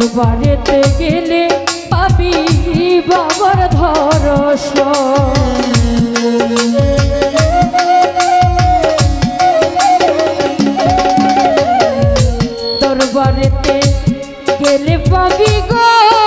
দরবারেতে গেলে পাবি বাবার ধরস দরবারেতে গেলে পাবি গো